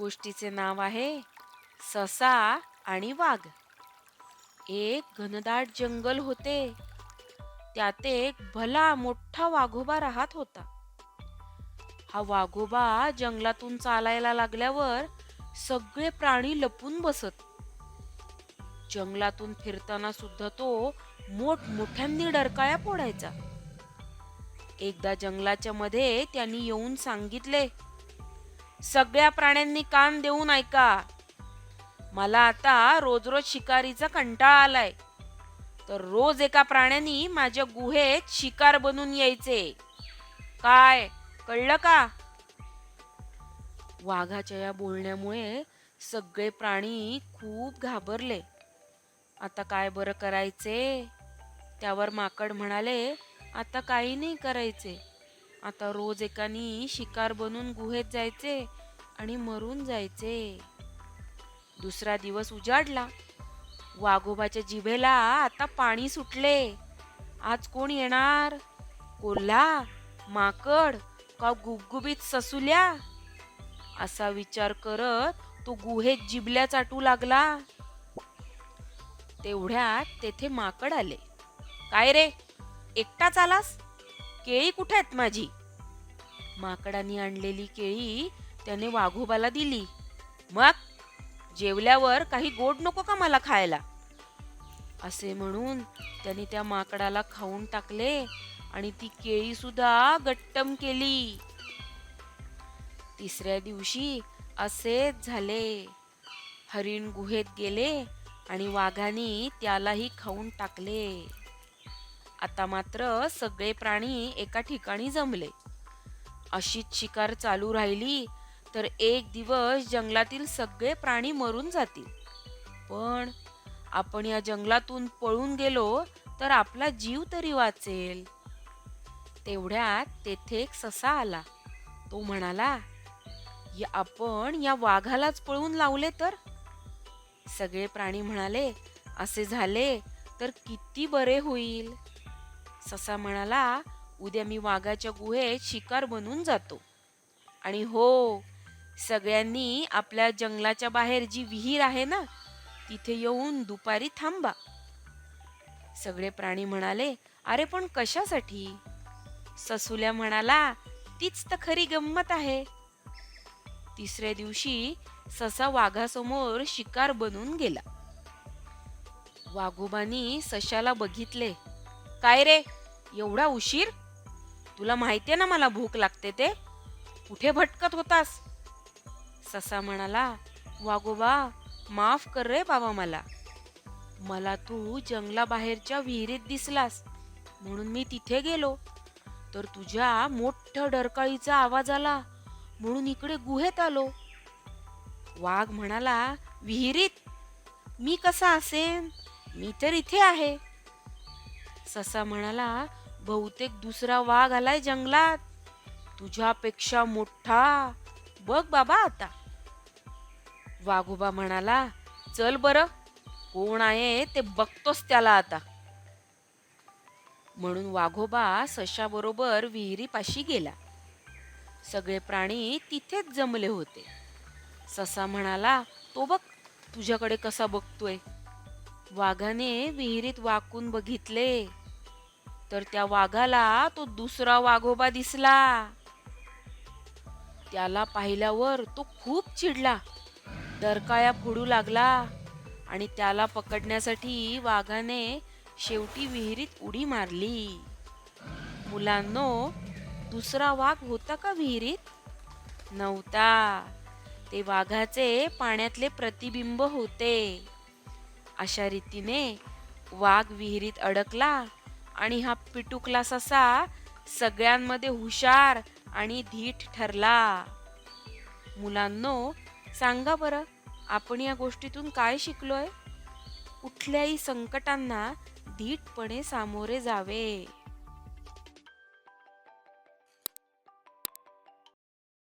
गोष्टीचे नाव आहे ससा आणि वाघ. एक घनदाट जंगल होते. त्यात एक भला मोठा वाघोबा राहत होता. हा वाघोबा जंगलातून चालायला लागल्यावर सगळे प्राणी लपून बसत. जंगलातून फिरताना सुद्धा तो मोठमोठ्यांनी डरकाळ्या फोडायचा. एकदा जंगलाच्या मध्ये त्यांनी येऊन सांगितले सगळ्या प्राण्यांनी कान देऊन ऐका. मला आता रोज रोज शिकारीचा कंटाळा आलाय. तर रोज एका प्राण्यानी माझ्या गुहेत शिकार बनून यायचे. काय? कळलं का? वाघाच्या या बोलण्यामुळे सगळे प्राणी खूप घाबरले. आता काय बरं करायचे? त्यावर माकड म्हणाले आता काही नाही करायचे. आता रोज एकानी शिकार बनून गुहेत जायचे आणि मरून जायचे. दुसरा दिवस उजाडला. वाघोबाच्या जिभेला आता पाणी सुटले. आज कोण येणार? कोल्हा माकड का गुबगुबीत ससुल्या? असा विचार करत तो गुहेत जिबल्या चाटू लागला. तेवढ्यात तेथे माकड आले. काय रे? एकटाच आलास? केळी कुठे आहेत माझी? माकडाने आणलेली केळी त्याने वाघोबाला दिली. मग जेवल्यावर काही गोड नको का मला खायला? असे म्हणून त्याने त्या माकडाला खाऊन टाकले आणि ती केळी सुद्धा गट्टम केली. तिसऱ्या दिवशी असेच झाले. हरिण गुहेत गेले आणि वाघाने त्यालाही खाऊन टाकले. आता मात्र सगळे प्राणी एका ठिकाणी जमले. अशीच शिकार चालू राहिली तर एक दिवस जंगलातील सगळे प्राणी मरून जातील. पण आपण या जंगलातून पळून गेलो तर आपला जीव तरी वाचेल. तेवढ्यात तेथे एक ससा आला. तो म्हणाला "या आपण या वाघालाच पळून लावले तर? सगळे प्राणी म्हणाले असे झाले तर किती बरे होईल. ससा म्हणाला उद्या मी वाघाच्या गुहेत शिकार बनून जातो. आणि हो सगळ्यांनी आपल्या जंगलाच्या बाहेर जी विहीर आहे ना तिथे येऊन दुपारी थांबा. सगळे प्राणी म्हणाले अरे पण कशासाठी? ससुल्या म्हणाला तीच तर खरी गंमत आहे. तिसऱ्या दिवशी ससा वाघासमोर शिकार बनून गेला. वाघोबानी सशाला बघितले. काय रे? एवढा उशीर? तुला माहितीये ना मला भूक लागते ते? कुठे भटकत होतास? ससा म्हणाला वागोबा माफ कर रे बाबा मला. मला तू जंगलाबाहेरच्या विहिरीत दिसलास म्हणून मी तिथे गेलो. तर तुझ्या मोठ्या डरकाळीचा आवाज आला म्हणून इकडे गुहेत आलो. वाघ म्हणाला विहिरीत? मी कसा असेन? मी तर इथे आहे. ससा म्हणाला बहुतेक दुसरा वाघ आलाय जंगलात. तुझ्यापेक्षा मोठा. बघ बाबा आता. वाघोबा म्हणाला चल बर. कोण आहे ते बघतोस त्याला आता. म्हणून वाघोबा सशाबरोबर विहिरीपाशी गेला. सगळे प्राणी तिथेच जमले होते. ससा म्हणाला तो बघ तुझ्याकडे कसा बघतोय? वाघाने विहिरीत वाकून बघितले. तर त्या वाघाला तो दुसरा वाघोबा दिसला. त्याला पाहिल्यावर तो खूप चिडला. दरकाया फोडू लागला आणि त्याला पकडण्यासाठी वाघाने शेवटी विहिरीत उडी मारली. मुलांनो दुसरा वाघ होता का विहिरीत? नव्हता. ते वाघाचे पाण्यातले प्रतिबिंब होते. अशा रीतीने वाघ विहिरीत अडकला आणि हा पिटू क्लास असा सगळ्यांमध्ये हुशार आणि धीट ठरला. मुलांनो सांगा बरं आपण या गोष्टीतून काय शिकलोय? कुठल्याही संकटांना धीटपणे सामोरे जावे.